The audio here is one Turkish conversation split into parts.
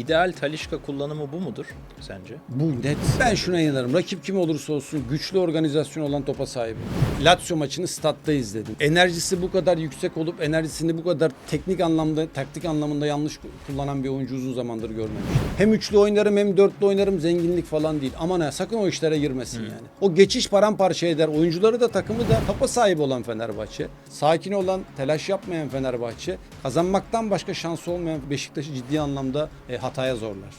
ideal Talişka kullanımı bu mudur sence? Bu net. Ben şuna inanırım. Rakip kim olursa olsun güçlü organizasyon olan topa sahip. Lazio maçını statta izledim. Enerjisi bu kadar yüksek olup enerjisini bu kadar teknik anlamda, taktik anlamında yanlış kullanan bir oyuncu uzun zamandır görmemiştim. Hem üçlü oynarım hem dörtlü oynarım zenginlik falan değil. Aman ha sakın o işlere girmesin yani. O geçiş paramparça eder. Oyuncuları da takımı da topa sahip olan Fenerbahçe. Sakin olan, telaş yapmayan Fenerbahçe. Kazanmaktan başka şansı olmayan Beşiktaş'ı ciddi anlamda e, hataya zorlar.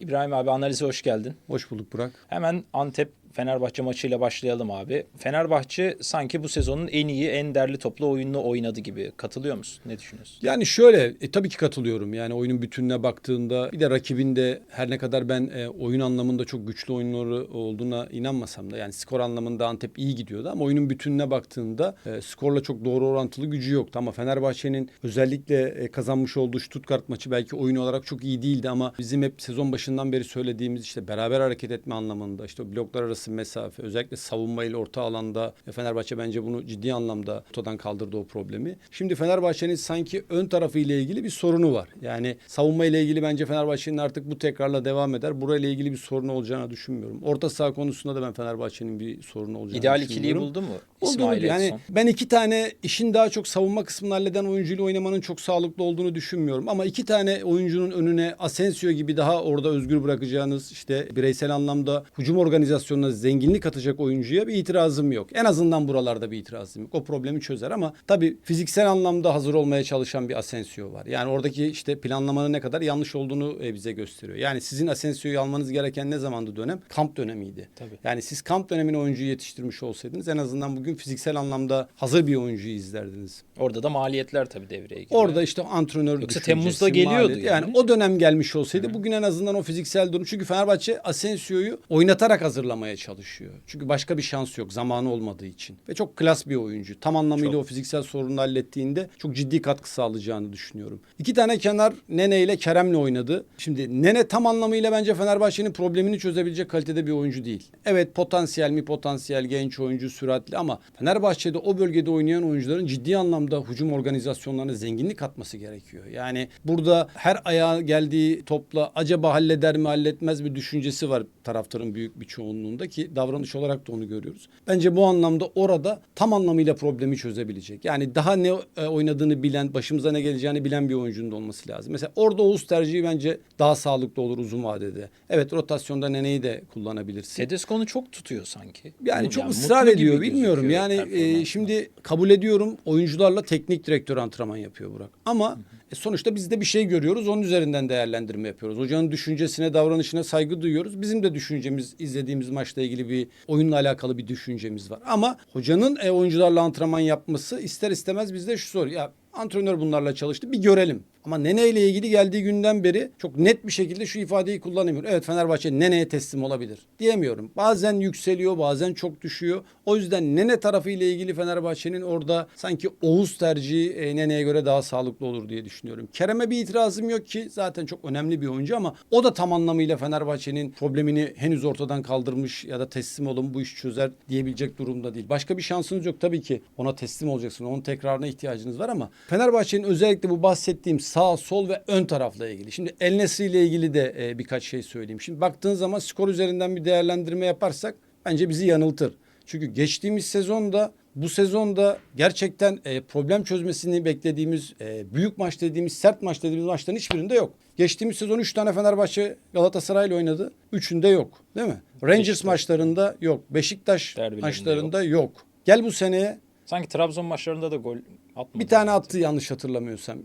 İbrahim abi analize hoş geldin. Hoş bulduk Burak. Hemen Antep Fenerbahçe maçıyla başlayalım abi. Fenerbahçe sanki bu sezonun en iyi, en derli toplu oyununu oynadı gibi. Katılıyor musun? Ne düşünüyorsun? Yani şöyle e, tabii ki katılıyorum. Yani oyunun bütününe baktığında bir de rakibinde her ne kadar ben e, oyun anlamında çok güçlü oyunları olduğuna inanmasam da yani skor anlamında Antep iyi gidiyordu ama oyunun bütününe baktığında e, skorla çok doğru orantılı gücü yoktu ama Fenerbahçe'nin özellikle e, kazanmış olduğu Stuttgart maçı belki oyun olarak çok iyi değildi ama bizim hep sezon başından beri söylediğimiz işte beraber hareket etme anlamında işte bloklar arası mesafe özellikle savunma ile orta alanda e, Fenerbahçe bence bunu ciddi anlamda ortadan kaldırdı o problemi. Şimdi Fenerbahçe'nin sanki ön tarafı ile ilgili bir sorunu var. Yani savunma ile ilgili bence Fenerbahçe'nin artık bu tekrarla devam eder. Burayla ilgili bir sorun olacağını düşünmüyorum. Orta saha konusunda da ben Fenerbahçe'nin bir sorunu olacağını İdeal ikiliyi buldu mu? İsmail yani ben iki tane işin daha çok savunma kısmını halleden oyuncuyla oynamanın çok sağlıklı olduğunu düşünmüyorum. Ama iki tane oyuncunun önüne Asensio gibi daha orada özgür bırakacağınız işte bireysel anlamda hücum organizasyonuna zenginlik katacak oyuncuya bir itirazım yok. En azından buralarda bir itirazım yok. O problemi çözer ama tabii fiziksel anlamda hazır olmaya çalışan bir Asensio var. Yani oradaki işte planlamanın ne kadar yanlış olduğunu e, bize gösteriyor. Yani sizin Asensio'yu almanız gereken ne zamandı dönem? Kamp dönemiydi. Tabii. Yani siz kamp dönemine oyuncuyu yetiştirmiş olsaydınız en azından bugün fiziksel anlamda hazır bir oyuncuyu izlerdiniz. Orada da maliyetler tabii devreye giriyor. Orada işte antrenör Yoksa Temmuz'da geliyordu maliyet. yani. o dönem gelmiş olsaydı bugün en azından o fiziksel durum. Çünkü Fenerbahçe Asensio'yu oynatarak hazırlamaya çalışıyor. Çünkü başka bir şans yok zamanı olmadığı için. Ve çok klas bir oyuncu. Tam anlamıyla Çok. o fiziksel sorunu hallettiğinde çok ciddi katkı sağlayacağını düşünüyorum. İki tane kenar Nene ile Kerem'le oynadı. Şimdi Nene tam anlamıyla bence Fenerbahçe'nin problemini çözebilecek kalitede bir oyuncu değil. Evet potansiyel mi potansiyel genç oyuncu süratli ama Fenerbahçe'de o bölgede oynayan oyuncuların ciddi anlamda hücum organizasyonlarına zenginlik katması gerekiyor. Yani burada her ayağa geldiği topla acaba halleder mi halletmez mi düşüncesi var taraftarın büyük bir çoğunluğunda ki davranış olarak da onu görüyoruz. Bence bu anlamda orada tam anlamıyla problemi çözebilecek. Yani daha ne e, oynadığını bilen, başımıza ne geleceğini bilen bir oyuncunun da olması lazım. Mesela orada Oğuz tercihi bence daha sağlıklı olur uzun vadede. Evet rotasyonda Nene'yi de kullanabilirsin. Tedesco'nu çok tutuyor sanki. Yani çok mutlu ısrar ediyor bilmiyorum. Yani e, şimdi kabul ediyorum oyuncularla teknik direktör antrenman yapıyor Burak. Ama e, sonuçta biz de bir şey görüyoruz. Onun üzerinden değerlendirme yapıyoruz. Hocanın düşüncesine, davranışına saygı duyuyoruz. Bizim de düşüncemiz izlediğimiz maçla ilgili bir oyunla alakalı bir düşüncemiz var. Ama hocanın e, oyuncularla antrenman yapması ister istemez bizde şu soru. Ya antrenör bunlarla çalıştı bir görelim. Ama Nene ile ilgili geldiği günden beri çok net bir şekilde şu ifadeyi kullanamıyorum. Evet Fenerbahçe Nene'ye teslim olabilir diyemiyorum. Bazen yükseliyor bazen çok düşüyor. O yüzden Nene tarafı ile ilgili Fenerbahçe'nin orada sanki Oğuz tercihi e, Nene'ye göre daha sağlıklı olur diye düşünüyorum. Kerem'e bir itirazım yok ki zaten çok önemli bir oyuncu ama o da tam anlamıyla Fenerbahçe'nin problemini henüz ortadan kaldırmış ya da teslim olun bu iş çözer diyebilecek durumda değil. Başka bir şansınız yok tabii ki ona teslim olacaksınız. Onun tekrarına ihtiyacınız var ama Fenerbahçe'nin özellikle bu bahsettiğim sağ, sol ve ön tarafla ilgili. Şimdi El Nesri ile ilgili de e, birkaç şey söyleyeyim. Şimdi baktığın zaman skor üzerinden bir değerlendirme yaparsak bence bizi yanıltır. Çünkü geçtiğimiz sezonda bu sezonda gerçekten e, problem çözmesini beklediğimiz e, büyük maç dediğimiz sert maç dediğimiz maçların hiçbirinde yok. Geçtiğimiz sezon 3 tane Fenerbahçe Galatasaray'la oynadı. Üçünde yok. Değil mi? Rangers Beşiktaş. maçlarında yok. Beşiktaş Derbilerinde maçlarında yok. Gel bu seneye Sanki Trabzon maçlarında da gol atmadı. bir tane attı yanlış hatırlamıyorsam.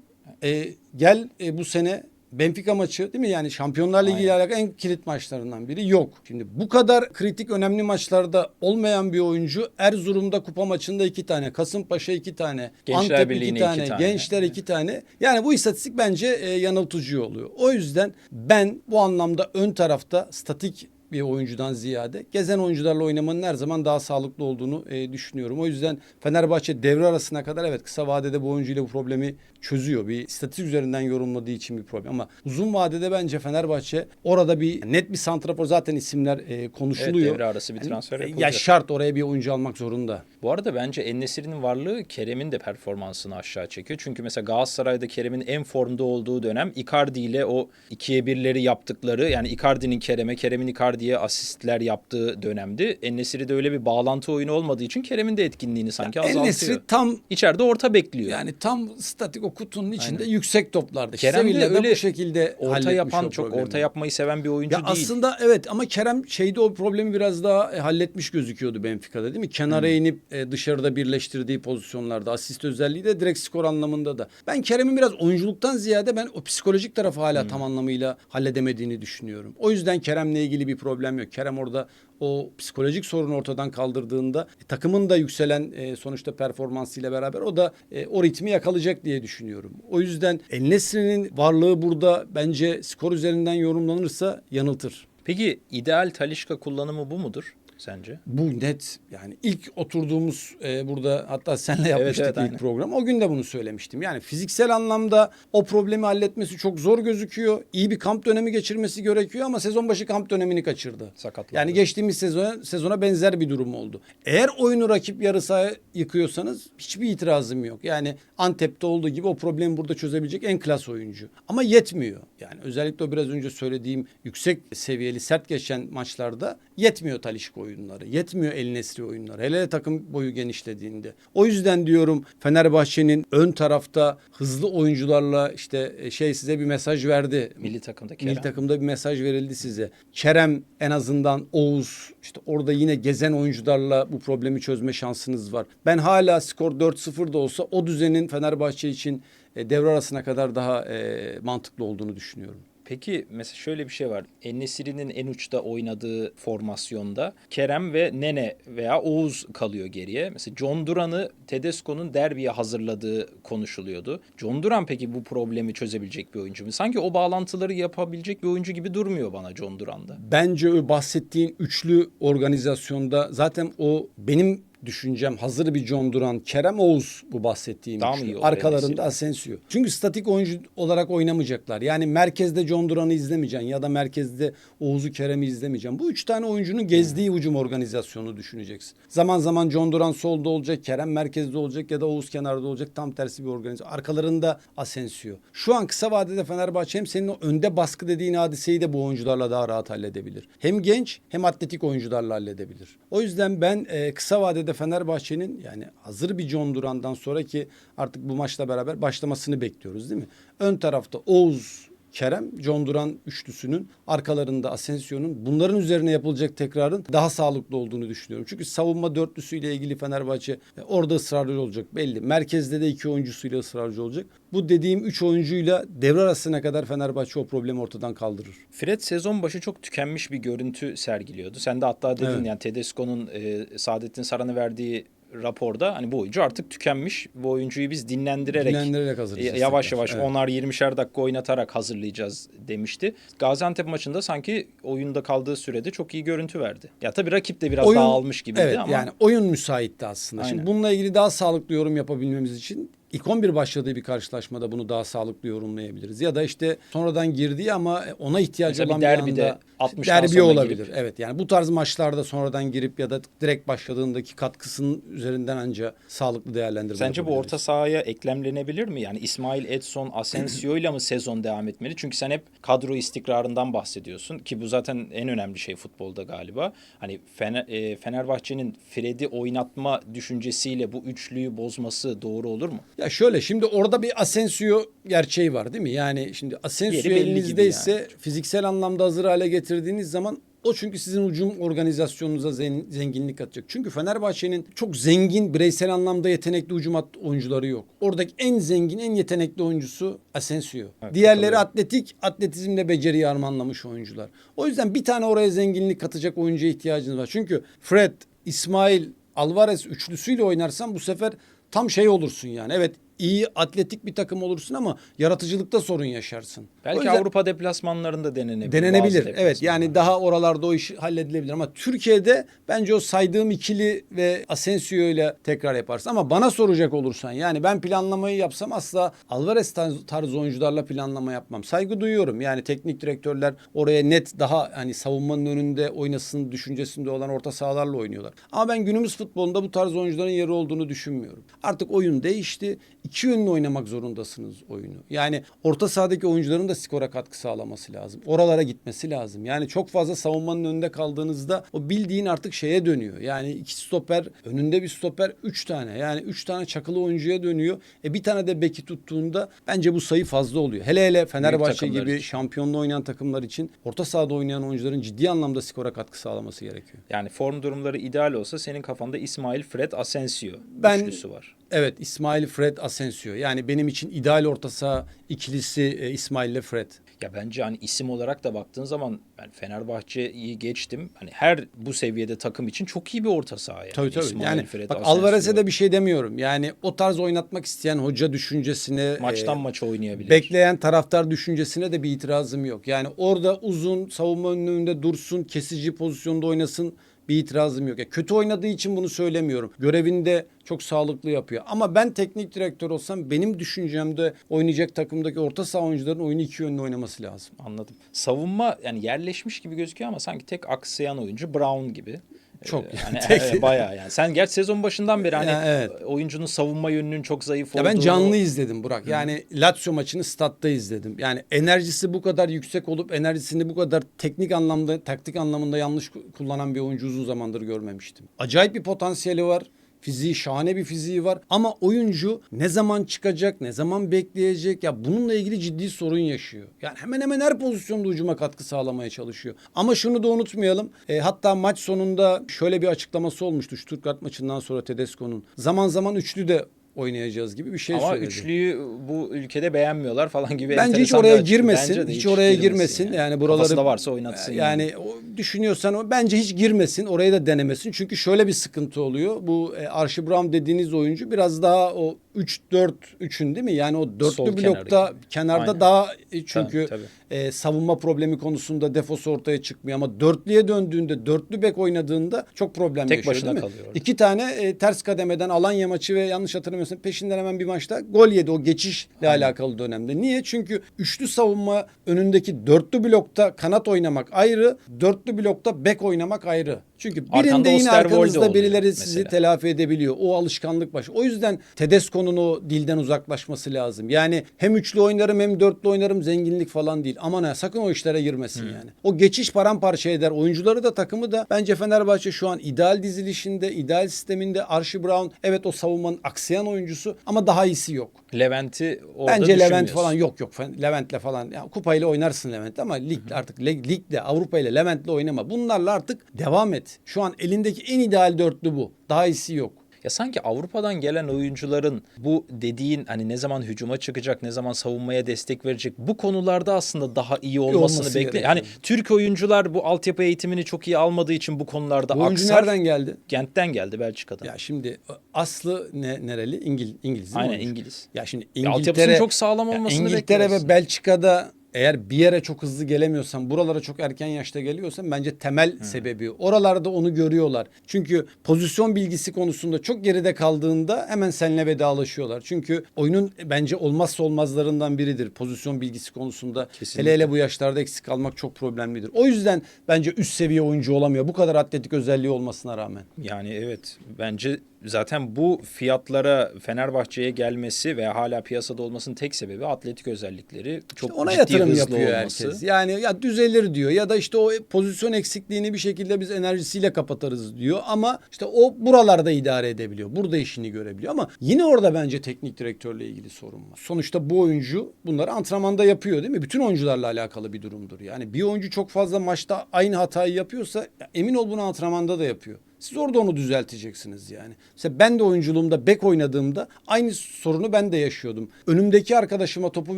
E, gel e, bu sene Benfica maçı değil mi? Yani Şampiyonlar Ligi ile alakalı en kilit maçlarından biri yok. Şimdi bu kadar kritik önemli maçlarda olmayan bir oyuncu Erzurum'da kupa maçında iki tane, Kasımpaşa iki tane, Gençler Antep iki iki tane, tane. Gençler iki tane. Yani bu istatistik bence e, yanıltıcı oluyor. O yüzden ben bu anlamda ön tarafta statik bir oyuncudan ziyade gezen oyuncularla oynamanın her zaman daha sağlıklı olduğunu e, düşünüyorum. O yüzden Fenerbahçe devre arasına kadar evet kısa vadede bu oyuncuyla bu problemi çözüyor. Bir istatistik üzerinden yorumladığı için bir problem ama uzun vadede bence Fenerbahçe orada bir net bir santrafor zaten isimler e, konuşuluyor. Evet, devre arası bir Yani, transfer e, yapılacak. Ya şart oraya bir oyuncu almak zorunda. Bu arada bence Ennesiri'nin varlığı Kerem'in de performansını aşağı çekiyor. Çünkü mesela Galatasaray'da Kerem'in en formda olduğu dönem Icardi ile o ikiye birleri yaptıkları yani Icardi'nin Kerem'e, Kerem'in Icardi'ye asistler yaptığı dönemdi. Ennesiri'de öyle bir bağlantı oyunu olmadığı için Kerem'in de etkinliğini sanki El azaltıyor. Nesri tam İçeride orta bekliyor. yani tam statik o kutunun içinde yüksek toplarda. Kerem de öyle bu şekilde orta yapan çok problemi. orta yapmayı seven bir oyuncu Ya değil. aslında evet ama Kerem şeyde o problemi biraz daha e, halletmiş gözüküyordu Benfica'da değil mi? Kenara inip e, dışarıda birleştirdiği pozisyonlarda asist özelliği de direkt skor anlamında da. Ben Kerem'in biraz oyunculuktan ziyade ben o psikolojik tarafı hala tam anlamıyla halledemediğini düşünüyorum. O yüzden Kerem'le ilgili bir problem yok. Kerem orada o psikolojik sorunu ortadan kaldırdığında e, takımın da yükselen e, sonuçta performansıyla beraber o da e, o ritmi yakalayacak diye düşünüyorum. O yüzden El Nesri'nin varlığı burada bence skor üzerinden yorumlanırsa yanıltır. Peki ideal Talişka kullanımı bu mudur sence? Bu net yani ilk oturduğumuz e, burada hatta senle yapmıştık evet, ilk aynen. program. O gün de bunu söylemiştim. Yani fiziksel anlamda o problemi halletmesi çok zor gözüküyor. İyi bir kamp dönemi geçirmesi gerekiyor ama sezon başı kamp dönemini kaçırdı. Sakatlandı. Yani geçtiğimiz sezona, sezona benzer bir durum oldu. Eğer oyunu rakip yarı sahaya yıkıyorsanız hiçbir itirazım yok. Yani Antep'te olduğu gibi o problemi burada çözebilecek en klas oyuncu. Ama yetmiyor. Yani özellikle o biraz önce söylediğim yüksek seviyeli sert geçen maçlarda yetmiyor Talişka oyunları. Yetmiyor El Nesri oyunları. Hele takım boyu genişlediğinde. O yüzden diyorum Fenerbahçe'nin ön tarafta hızlı oyuncularla işte e, şey size bir mesaj verdi. Milli takımda Kerem. Milli takımda bir mesaj verildi size. Kerem en azından Oğuz işte orada yine gezen oyuncularla bu problemi çözme şansınız var. Ben hala skor 4-0 da olsa o düzenin Fenerbahçe için e, devre arasına kadar daha e, mantıklı olduğunu düşünüyorum. Peki mesela şöyle bir şey var. Enesiri'nin en uçta oynadığı formasyonda Kerem ve Nene veya Oğuz kalıyor geriye. Mesela John Duran'ı Tedesco'nun derbiye hazırladığı konuşuluyordu. John Duran peki bu problemi çözebilecek bir oyuncu mu? Sanki o bağlantıları yapabilecek bir oyuncu gibi durmuyor bana John Duran'da. Bence o bahsettiğin üçlü organizasyonda zaten o benim düşüncem hazır bir John Duran, Kerem Oğuz bu bahsettiğim mı üçlü. Arkalarında? Asensio. Çünkü statik oyuncu olarak oynamayacaklar. Yani merkezde John Duran'ı izlemeyeceksin ya da merkezde Oğuz'u Kerem'i izlemeyeceksin. Bu üç tane oyuncunun gezdiği hücum organizasyonunu düşüneceksin. Zaman zaman John Duran solda olacak, Kerem merkezde olacak ya da Oğuz kenarda olacak. Tam tersi bir organizasyon. Arkalarında Asensio. Şu an kısa vadede Fenerbahçe hem senin o önde baskı dediğin hadiseyi de bu oyuncularla daha rahat halledebilir. Hem genç hem atletik oyuncularla halledebilir. O yüzden ben e, kısa vadede Fenerbahçe'nin yani hazır bir John Duran'dan sonra ki artık bu maçla beraber başlamasını bekliyoruz değil mi? Ön tarafta Oğuz, Kerem, John Duran üçlüsünün arkalarında Asensio'nun bunların üzerine yapılacak tekrarın daha sağlıklı olduğunu düşünüyorum. Çünkü savunma dörtlüsüyle ilgili Fenerbahçe e, orada ısrarcı olacak belli. Merkezde de iki oyuncusuyla ısrarcı olacak. Bu dediğim üç oyuncuyla devre arasına kadar Fenerbahçe o problemi ortadan kaldırır. Fred sezon başı çok tükenmiş bir görüntü sergiliyordu. Sen de hatta dedin Evet. yani Tedesco'nun e, Saadettin Saran'a verdiği raporda hani bu oyuncu artık tükenmiş. Bu oyuncuyu biz dinlendirerek, Dinlendirerek hazırlayacağız yavaş yavaş Evet. onar 20'şer dakika oynatarak hazırlayacağız demişti. Gaziantep maçında sanki oyunda kaldığı sürede çok iyi görüntü verdi. Ya tabii rakip de biraz Oyun- dağılmış gibiydi evet, ama yani oyun müsaitti aslında. Aynen. Şimdi bununla ilgili daha sağlıklı yorum yapabilmemiz için ilk 11 başladığı bir karşılaşmada bunu daha sağlıklı yorumlayabiliriz. Ya da işte sonradan girdiği ama ona ihtiyacı Mesela bir olan derbide bir anda 60'tan derbi olabilir. girip. Evet yani bu tarz maçlarda sonradan girip ya da direkt başladığındaki katkısının üzerinden anca sağlıklı değerlendirme Sence bu orta sahaya eklemlenebilir mi? Yani İsmail Edson, Asensio ile mi sezon devam etmeli? Çünkü sen hep kadro istikrarından bahsediyorsun ki bu zaten en önemli şey futbolda galiba. Hani Fener, e, Fenerbahçe'nin Fred'i oynatma düşüncesiyle bu üçlüyü bozması doğru olur mu? Ya şöyle şimdi orada bir Asensio gerçeği var değil mi? Yani şimdi Asensio elinizdeyse fiziksel anlamda hazır hale getirdiğiniz zaman o çünkü sizin ucum organizasyonunuza zen- zenginlik katacak. Çünkü Fenerbahçe'nin çok zengin bireysel anlamda yetenekli hücum hat- oyuncuları yok. Oradaki en zengin, en yetenekli oyuncusu Asensio. Evet, Diğerleri katılıyorum. atletik, atletizmle beceriyi harmanlamış oyuncular. O yüzden bir tane oraya zenginlik katacak oyuncuya ihtiyacınız var. Çünkü Fred, İsmail, Alvarez üçlüsüyle oynarsan bu sefer tam şey olursun yani. Evet iyi atletik bir takım olursun ama yaratıcılıkta sorun yaşarsın. O Belki yüzden- Avrupa deplasmanlarında denenebilir. Denenebilir. Evet yani daha oralarda o iş halledilebilir ama Türkiye'de bence o saydığım ikili ve Asensio ile tekrar yaparsın. Ama bana soracak olursan yani ben planlamayı yapsam asla Alvarez tarz- tarzı oyuncularla planlama yapmam. Saygı duyuyorum. Yani teknik direktörler oraya net daha hani savunmanın önünde oynasın düşüncesinde olan orta sahalarla oynuyorlar. Ama ben günümüz futbolunda bu tarz oyuncuların yeri olduğunu düşünmüyorum. Artık oyun değişti. İki yönlü oynamak zorundasınız oyunu. Yani orta sahadaki oyuncuların da skora katkı sağlaması lazım. Oralara gitmesi lazım. Yani çok fazla savunmanın önünde kaldığınızda o bildiğin artık şeye dönüyor. Yani iki stoper, önünde bir stoper, üç tane. Yani üç tane çakılı oyuncuya dönüyor. E bir tane de beki tuttuğunda bence bu sayı fazla oluyor. Hele hele Fenerbahçe gibi için. şampiyonluğu oynayan takımlar için orta sahada oynayan oyuncuların ciddi anlamda skora katkı sağlaması gerekiyor. Yani form durumları ideal olsa senin kafanda İsmail, Fred, Asensio Ben- üçlüsü var. Evet İsmail, Fred, Asensio. Yani benim için ideal orta saha ikilisi e, İsmail ile Fred. Ya bence hani isim olarak da baktığın zaman ben Fenerbahçe'yi geçtim. Hani her bu seviyede takım için çok iyi bir orta saha yani. Tabii tabii. İsmail, yani Fred, bak Asensio. Alvarez'e de bir şey demiyorum. Yani o tarz oynatmak isteyen hoca düşüncesine maçtan e, maça oynayabilir. bekleyen taraftar düşüncesine de bir itirazım yok. Yani orada uzun savunma önünde dursun, kesici pozisyonda oynasın bir itirazım yok. Ya kötü oynadığı için bunu söylemiyorum. Görevini de çok sağlıklı yapıyor. Ama ben teknik direktör olsam benim düşüncemde oynayacak takımdaki orta saha oyuncuların oyunu iki yönlü oynaması lazım. Anladım. Savunma yani yerleşmiş gibi gözüküyor ama sanki tek aksayan oyuncu Brown gibi. Çok. Ee, yani evet, bayağı yani. Sen gerçi sezon başından beri hani Ya, evet. oyuncunun savunma yönünün çok zayıf Ya olduğunu ben canlı izledim Burak. Yani Lazio maçını statta izledim. Yani enerjisi bu kadar yüksek olup enerjisini bu kadar teknik anlamda, taktik anlamında yanlış ku- kullanan bir oyuncu uzun zamandır görmemiştim. Acayip bir potansiyeli var. Fiziği şahane bir fiziği var ama oyuncu ne zaman çıkacak, ne zaman bekleyecek ya bununla ilgili ciddi sorun yaşıyor. Yani hemen hemen her pozisyonda ucuma katkı sağlamaya çalışıyor. Ama şunu da unutmayalım. E, hatta maç sonunda şöyle bir açıklaması olmuştu Stuttgart maçından sonra Tedesco'nun. Zaman zaman üçlü de oynayacağız gibi bir şey Ama söyledi. üçlüyü bu ülkede beğenmiyorlar falan gibi. Bence hiç oraya girmesin. Bence de hiç, oraya girmesin. yani. Yani, buraları Kafasında varsa oynatsın. Yani. Yani o düşünüyorsan o bence hiç girmesin. Oraya da denemesin. Çünkü şöyle bir sıkıntı oluyor. Bu e, Archie Brown dediğiniz oyuncu biraz daha o 3-4 3'ün değil mi? Yani o dörtlü Sol blokta kenardaki. kenarda Aynen. daha e, çünkü Tabii, e, savunma problemi konusunda defosu ortaya çıkmıyor ama dörtlüye döndüğünde dörtlü bek oynadığında çok problem Tek yaşıyor başına değil mi? kalıyor orada. İki tane e, ters kademeden Alanya maçı ve yanlış hatırlamıyorsam peşinden hemen bir maçta gol yedi o geçişle alakalı dönemde. Niye? Çünkü üçlü savunma önündeki dörtlü blokta kanat oynamak ayrı, dörtlü blokta bek oynamak ayrı. Çünkü birinde yine arkanızda birileri sizi mesela. telafi edebiliyor. O alışkanlık baş. O yüzden Tedesco'nun o dilden uzaklaşması lazım. Yani hem üçlü oynarım hem dörtlü oynarım zenginlik falan değil. Aman ha sakın o işlere girmesin yani. O geçiş paramparça eder. Oyuncuları da takımı da bence Fenerbahçe şu an ideal dizilişinde, ideal sisteminde Archie Brown evet o savunmanın aksayan oyuncusu ama daha iyisi yok. Levent'i orada Bence Levent falan yok yok. Levent'le falan ya kupayla oynarsın Levent ama lig artık lig, ligle Avrupa ile Levent'le oynama. Bunlarla artık devam et. Şu an elindeki en ideal dörtlü bu. Daha iyisi yok. Ya sanki Avrupa'dan gelen oyuncuların bu dediğin hani ne zaman hücuma çıkacak, ne zaman savunmaya destek verecek bu konularda aslında daha iyi olmasını olması bekle. gerekiyor. Yani Türk oyuncular bu altyapı eğitimini çok iyi almadığı için bu konularda Bu oyuncu aksar. nereden geldi? Gent'ten geldi Belçika'dan. Ya şimdi aslı ne nereli? İngil İngiliz değil mi Aynen? İngiliz. Ya şimdi Ya altyapısının İngiltere çok sağlam olmasını İngiltere ve Belçika'da eğer bir yere çok hızlı gelemiyorsan, buralara çok erken yaşta geliyorsan bence temel sebebi. Oralarda onu görüyorlar. Çünkü pozisyon bilgisi konusunda çok geride kaldığında hemen seninle vedalaşıyorlar. Çünkü oyunun bence olmazsa olmazlarından biridir. Pozisyon bilgisi konusunda Kesinlikle. hele hele bu yaşlarda eksik kalmak çok problemlidir. O yüzden bence üst seviye oyuncu olamıyor. Bu kadar atletik özelliği olmasına rağmen. Yani evet bence zaten bu fiyatlara Fenerbahçe'ye gelmesi veya hala piyasada olmasının tek sebebi atletik özellikleri çok Ona ciddi yatırım yapıyor olması. herkes. Yani ya düzelir diyor ya da işte o pozisyon eksikliğini bir şekilde biz enerjisiyle kapatırız diyor ama işte o buralarda idare edebiliyor. Burada işini görebiliyor ama yine orada bence teknik direktörle ilgili sorun var. Sonuçta bu oyuncu bunları antrenmanda yapıyor değil mi? Bütün oyuncularla alakalı bir durumdur. Yani bir oyuncu çok fazla maçta aynı hatayı yapıyorsa ya emin ol bunu antrenmanda da yapıyor. Siz orada onu düzelteceksiniz yani. Mesela ben de oyunculuğumda bek oynadığımda aynı sorunu ben de yaşıyordum. Önümdeki arkadaşıma topu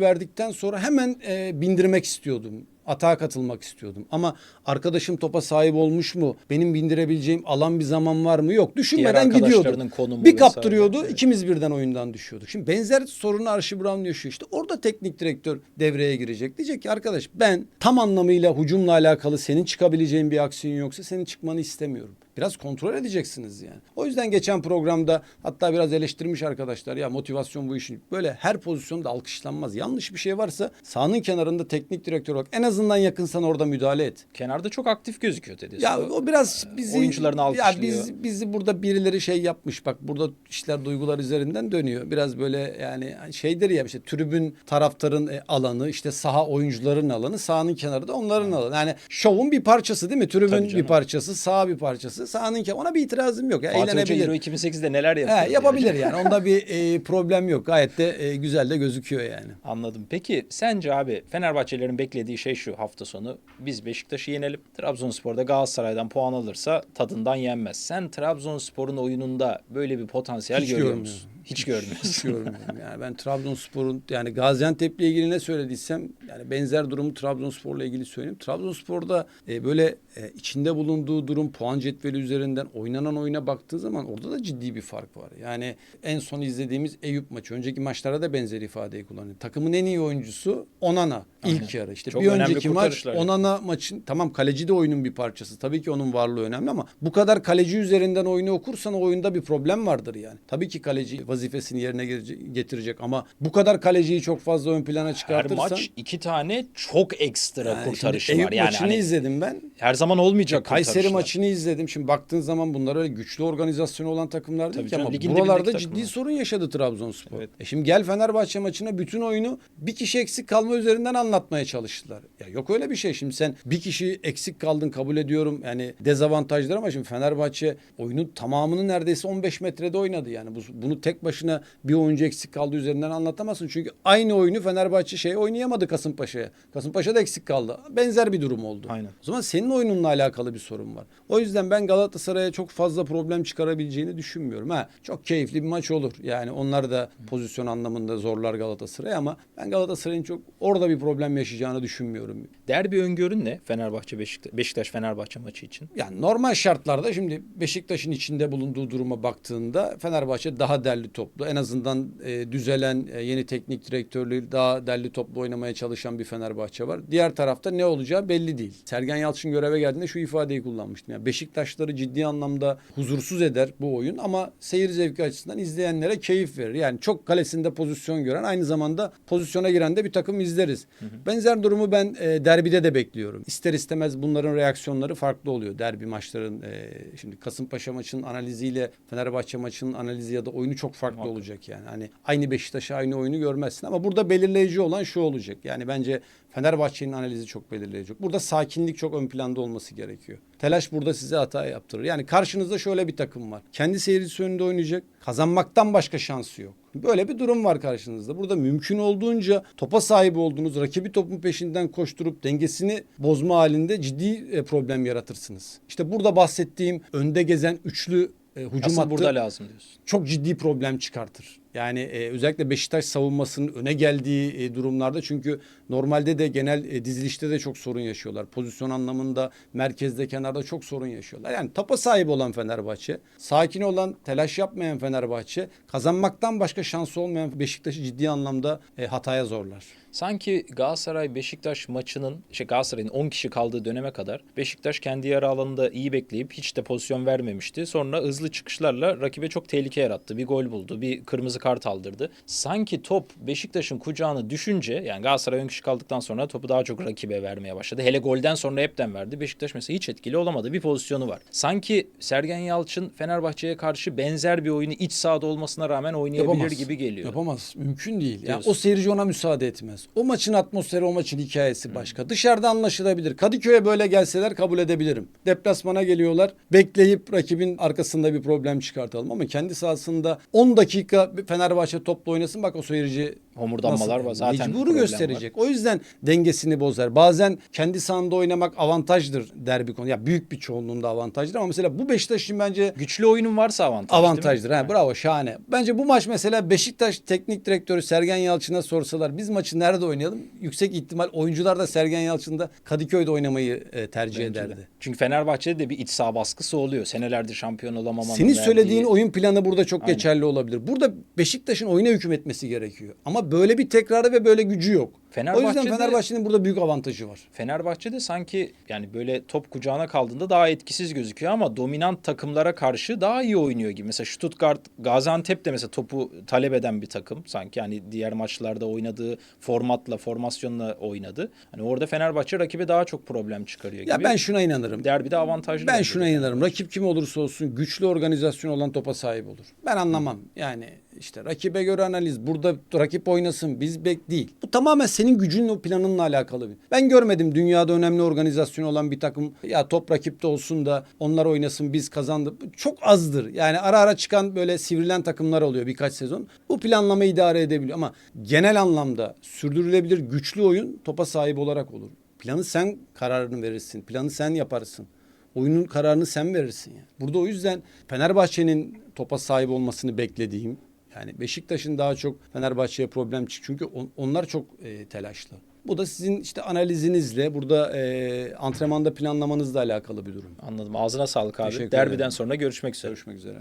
verdikten sonra hemen e, bindirmek istiyordum. Atağa katılmak istiyordum. Ama arkadaşım topa sahip olmuş mu? Benim bindirebileceğim alan bir zaman var mı? Yok. Düşünmeden gidiyordu. arkadaşlarının konumu Bir vesaire. kaptırıyordu. Evet. ikimiz birden oyundan düşüyorduk. Şimdi benzer sorunu Arşi Brown yaşıyor. İşte orada teknik direktör devreye girecek. Diyecek ki arkadaş ben tam anlamıyla hücumla alakalı senin çıkabileceğin bir aksiyon yoksa senin çıkmanı istemiyorum. Biraz kontrol edeceksiniz yani. O yüzden geçen programda hatta biraz eleştirmiş arkadaşlar ya motivasyon bu işin. Böyle her pozisyonda alkışlanmaz. Yanlış bir şey varsa sahanın kenarında teknik direktör olarak en azından yakınsan orada müdahale et. Kenarda çok aktif gözüküyor Tedesco. Ya o biraz bizi Oyuncularını Ya alkışlıyor. biz bizi burada birileri şey yapmış. Bak burada işler duygular üzerinden dönüyor. Biraz böyle yani şeydir ya işte tribün taraftarın e, alanı, işte saha oyuncuların alanı, sahanın kenarı da onların alanı. Yani şovun bir parçası değil mi? Tribün bir parçası, saha bir parçası. Sahanın kenarı. Ona bir itirazım yok. Ya, Fatih Hoca eğlenebilir. Euro 2008'de neler yapıyor? He, yapabilir yani. Onda bir e, problem yok. Gayet de e, güzel de gözüküyor yani. Anladım. Peki sence abi Fenerbahçelerin beklediği şey şu hafta sonu. Biz Beşiktaş'ı yenelim. Trabzonspor'da Galatasaray'dan puan alırsa tadından yenmez. Sen Trabzonspor'un oyununda böyle bir potansiyel Hiç görüyor musun? Hiç görmüyorsun. Hiç görmüyorum. Yani ben Trabzonspor'un yani Gaziantep'le ilgili ne söylediysem yani benzer durumu Trabzonspor'la ilgili söyleyeyim. Trabzonspor'da e, böyle e, içinde bulunduğu durum puan cetveli üzerinden oynanan oyuna baktığı zaman orada da ciddi bir fark var. Yani en son izlediğimiz Eyüp maçı. Önceki maçlara da benzer ifadeyi kullanıyor. Takımın en iyi oyuncusu Onana ilk Aynen. yarı. İşte Çok bir önemli önceki maç. Onana maçın tamam kaleci de oyunun bir parçası. Tabii ki onun varlığı önemli ama bu kadar kaleci üzerinden oyunu okursan o oyunda bir problem vardır yani. Tabii ki kaleci vazifesini yerine getirecek ama bu kadar kaleciyi çok fazla ön plana Her çıkartırsan maç iki tane çok ekstra yani kurtarışı şimdi var. Eyüp Yani maçını hani izledim ben. her zaman olmayacak Kayseri maçını izledim. Şimdi baktığın zaman bunlar öyle güçlü organizasyonu olan takımlar değil Tabii ki canım, ama buralarda ciddi takımlar. sorun yaşadı Trabzonspor. Evet. E şimdi gel Fenerbahçe maçına bütün oyunu bir kişi eksik kalma üzerinden anlatmaya çalıştılar. Ya yok öyle bir şey. Şimdi sen bir kişi eksik kaldın kabul ediyorum. Yani dezavantajlar ama şimdi Fenerbahçe oyunun tamamını neredeyse 15 metrede oynadı yani. Bu, bunu tek başına bir oyuncu eksik kaldığı üzerinden anlatamazsın. Çünkü aynı oyunu Fenerbahçe şey oynayamadı Kasımpaşa'ya. Kasımpaşa da eksik kaldı. Benzer bir durum oldu. Aynen. O zaman senin oyununla alakalı bir sorun var. O yüzden ben Galatasaray'a çok fazla problem çıkarabileceğini düşünmüyorum. Ha, çok keyifli bir maç olur. Yani onlar da pozisyon anlamında zorlar Galatasaray'ı ama ben Galatasaray'ın çok orada bir problem yaşayacağını düşünmüyorum. Derbi öngörün ne Fenerbahçe Beşiktaş, Beşiktaş Fenerbahçe maçı için? Yani normal şartlarda şimdi Beşiktaş'ın içinde bulunduğu duruma baktığında Fenerbahçe daha derli toplu. En azından e, düzelen e, yeni teknik direktörlüğü daha derli toplu oynamaya çalışan bir Fenerbahçe var. Diğer tarafta ne olacağı belli değil. Sergen Yalçın göreve geldiğinde şu ifadeyi kullanmıştım. Yani Beşiktaşları ciddi anlamda huzursuz eder bu oyun ama seyir zevki açısından izleyenlere keyif verir. Yani çok kalesinde pozisyon gören aynı zamanda pozisyona giren de bir takım izleriz. Benzer durumu ben e, derbide de bekliyorum. İster istemez bunların reaksiyonları farklı oluyor. Derbi maçların e, şimdi Kasımpaşa maçının analiziyle Fenerbahçe maçının analizi ya da oyunu çok farklı Muhakkak. olacak yani. Hani aynı Beşiktaş'a aynı oyunu görmezsin ama burada belirleyici olan şu olacak. Yani bence Fenerbahçe'nin analizi çok belirleyici. Burada sakinlik çok ön planda olması gerekiyor. Telaş burada size hata yaptırır. Yani karşınızda şöyle bir takım var. Kendi seyircisi önünde oynayacak. Kazanmaktan başka şansı yok. Böyle bir durum var karşınızda. Burada mümkün olduğunca topa sahip olduğunuz, rakibi topun peşinden koşturup dengesini bozma halinde ciddi e, problem yaratırsınız. İşte burada bahsettiğim önde gezen üçlü e, hücum Asıl hattı burada lazım diyorsun. çok ciddi problem çıkartır. Yani e, özellikle Beşiktaş savunmasının öne geldiği e, durumlarda çünkü normalde de genel e, dizilişte de çok sorun yaşıyorlar. Pozisyon anlamında merkezde kenarda çok sorun yaşıyorlar. Yani topa sahip olan Fenerbahçe, sakin olan, telaş yapmayan Fenerbahçe, kazanmaktan başka şansı olmayan Beşiktaş'ı ciddi anlamda e, hataya zorlar. Sanki Galatasaray Beşiktaş maçının işte Galatasaray'ın 10 kişi kaldığı döneme kadar Beşiktaş kendi yarı alanında iyi bekleyip hiç de pozisyon vermemişti. Sonra hızlı çıkışlarla rakibe çok tehlike yarattı. Bir gol buldu, bir kırmızı kart aldırdı. Sanki top Beşiktaş'ın kucağına düşünce yani Galatasaray 10 kişi kaldıktan sonra topu daha çok rakibe vermeye başladı. Hele golden sonra hepten verdi. Beşiktaş mesela hiç etkili olamadı. Bir pozisyonu var. Sanki Sergen Yalçın Fenerbahçe'ye karşı benzer bir oyunu iç sahada olmasına rağmen oynayabilir Yapamaz. gibi geliyor. Yapamaz. Mümkün değil. Yani Diyorsun. o seyirci ona müsaade etmez. O maçın atmosferi, o maçın hikayesi başka. Dışarıda anlaşılabilir. Kadıköy'e böyle gelseler kabul edebilirim. Deplasmana geliyorlar. Bekleyip rakibin arkasında bir problem çıkartalım ama kendi sahasında 10 dakika Fenerbahçe topla oynasın bak o seyirci homurdanmalar Nasıl? var. Zaten Mecburu problem var. gösterecek. O yüzden dengesini bozar. Bazen kendi sahanda oynamak avantajdır derbi konu. Ya büyük bir çoğunluğunda avantajdır ama mesela bu Beşiktaş için bence Güçlü oyunun varsa avantaj. avantajdır. Ha, bravo şahane. Bence bu maç mesela Beşiktaş teknik direktörü Sergen Yalçın'a sorsalar biz maçı nerede oynayalım? Yüksek ihtimal oyuncular da Sergen Yalçın'da Kadıköy'de oynamayı e, tercih Bence de. ederdi. Çünkü Fenerbahçe'de de bir iç saha baskısı oluyor. Senelerdir şampiyon olamamanın Senin verdiği- söylediğin oyun planı burada çok Aynen. geçerli olabilir. Burada Beşiktaş'ın oyuna hüküm etmesi gerekiyor. Ama böyle bir tekrarı ve böyle gücü yok. o yüzden Fenerbahçe'de- Fenerbahçe'nin burada büyük avantajı var. Fenerbahçe'de sanki yani böyle top kucağına kaldığında daha etkisiz gözüküyor ama dominant takımlara karşı daha iyi oynuyor gibi. Mesela Stuttgart, Gaziantep de mesela topu talep eden bir takım sanki. Yani diğer maçlarda oynadığı formatla, formasyonla oynadı. Hani orada Fenerbahçe rakibe daha çok problem çıkarıyor gibi. Ya ben şuna inanırım. Derbide avantajlı. Ben şuna inanırım. Rakip kim olursa olsun güçlü organizasyon olan topa sahip olur. Ben anlamam. Yani işte rakibe göre analiz. Burada rakip oynasın biz bek değil. Bu tamamen senin gücünle o planınla alakalı. Ben görmedim dünyada önemli organizasyon olan bir takım ya top rakipte olsun da onlar oynasın biz kazandık. Çok azdır. Yani ara ara çıkan böyle sivrilen takımlar oluyor birkaç sezon. Bu planlamayı idare edebiliyor ama genel anlamda sürdürülebilir güçlü oyun topa sahip olarak olur. Planı sen kararını verirsin. Planı sen yaparsın. Oyunun kararını sen verirsin yani. Burada o yüzden Fenerbahçe'nin topa sahip olmasını beklediğim yani Beşiktaş'ın daha çok Fenerbahçe'ye problem çık çünkü on- onlar çok e, telaşlı. Bu da sizin işte analizinizle burada e, antrenmanda planlamanızla alakalı bir durum. Anladım. Ağzına sağlık abi. Teşekkür Derbiden ederim. sonra görüşmek üzere. Görüşmek üzere.